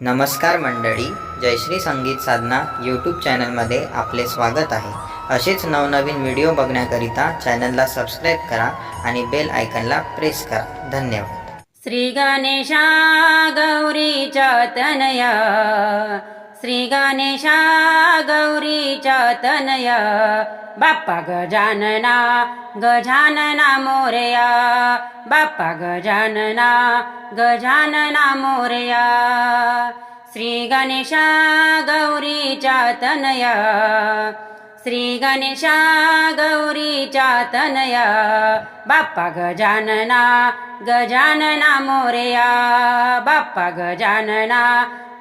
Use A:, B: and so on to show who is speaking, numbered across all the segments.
A: नमस्कार मंडळी जयश्री संगीत साधना यूट्यूब चॅनलमध्ये आपले स्वागत आहे. असेच नवनवीन व्हिडिओ बघण्याकरिता चॅनलला सबस्क्राईब करा आणि बेल आयकनला प्रेस करा. धन्यवाद.
B: श्री गणेशा गौरी तनया श्री गणेशा गौरीच्या तनया बाप्पा गजानना गजानना मोरया। बाप्पा गजानना गजानना मोरया श्री गणेशा गौरीच्या तनया श्री गणेशा गौरीच्या तनया बाप्पा गजानना गजानना मोरया बाप्पा गजानना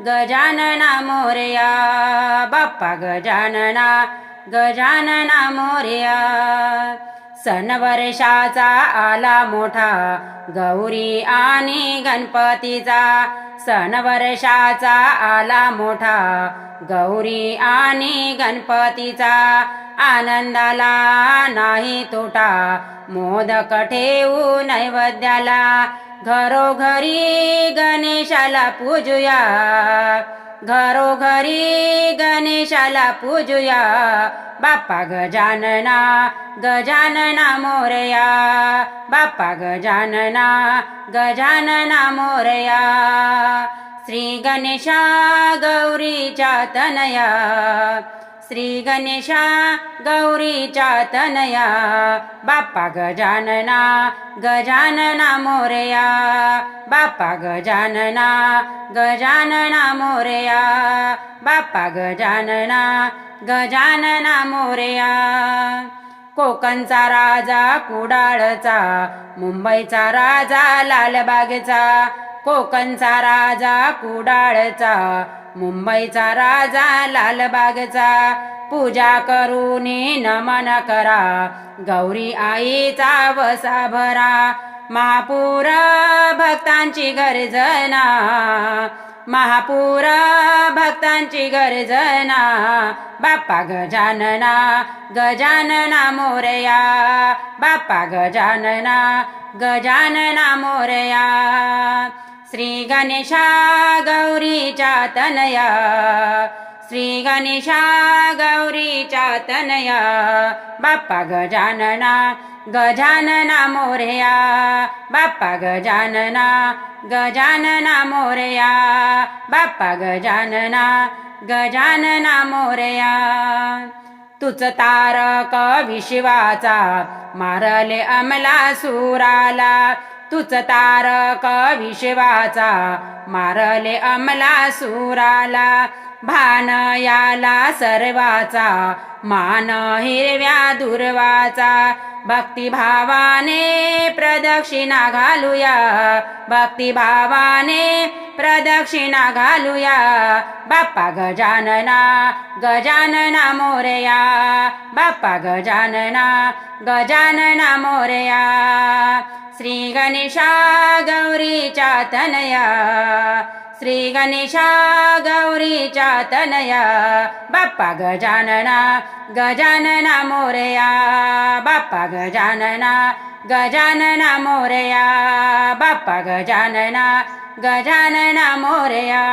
B: गजानना मोरया बाप्पा गजानना गजानना मोरया। सण वर्षाचा आला मोठा. गौरी आणि गणपतीचा सण वर्षाचा आला मोठा. गौरी आणि गणपतीचा आनंदाला नाही तोटा. मोदक ठेवू नैवेद्याला. घरोघरी गणेशाला पूजूया. घरोघरी गणेशाला पूजूया. बाप्पा गजानना गजानना मोरया. बाप्पा गजानना गजानना मोरया. श्री गणेशा गौरीच्या तनया. श्री गणेशा गौरीच्या तनया बाप्पा गजानना गजानना मोरया बाप्पा गजानना गजानना मोरया बाप्पा गजानना गजानना मोरया. कोकणचा राजा कुडाळचा मुंबईचा राजा लालबागचा कोकणचा राजा कुडाळचा मुंबईचा राजा लालबागचा. पूजा करून नमन करा गौरी आईचा वसा भरा. महापूर भक्तांची गर्जना महापूर भक्तांची गर्जना. बाप्पा गजानना गजानना मोरया. बाप्पा गजानना गजानना मोरया. श्री गणेशा गौरीच्या तनया श्री गणेशा गौरीच्या तनया बाप्पा गजानना गजानना मोरया बाप्पा गजानना गजानना मोरया बाप्पा गजानना गजानना मोरया. तुच तारक विश्वाचा मारले अमला सुराला तुच तारक विश्वाचा मारले अमला सुराला. भान याला सर्वाचा मान हिरव्या दुर्वाचा. भक्तिभावाने प्रदक्षिणा घालूया भक्तिभावाने प्रदक्षिणा घालूया. बाप्पा गजानना गजानना मोरया. बाप्पा गजानना गजानना मोरया. श्री गणेशा गौरीच्या तनया. श्री गणेशा गौरीच्या तनया बाप्पा गजानना गजानना मोरया बाप्पा गजानना गजानना मोरया बाप्पा गजानना गजानना मोरया।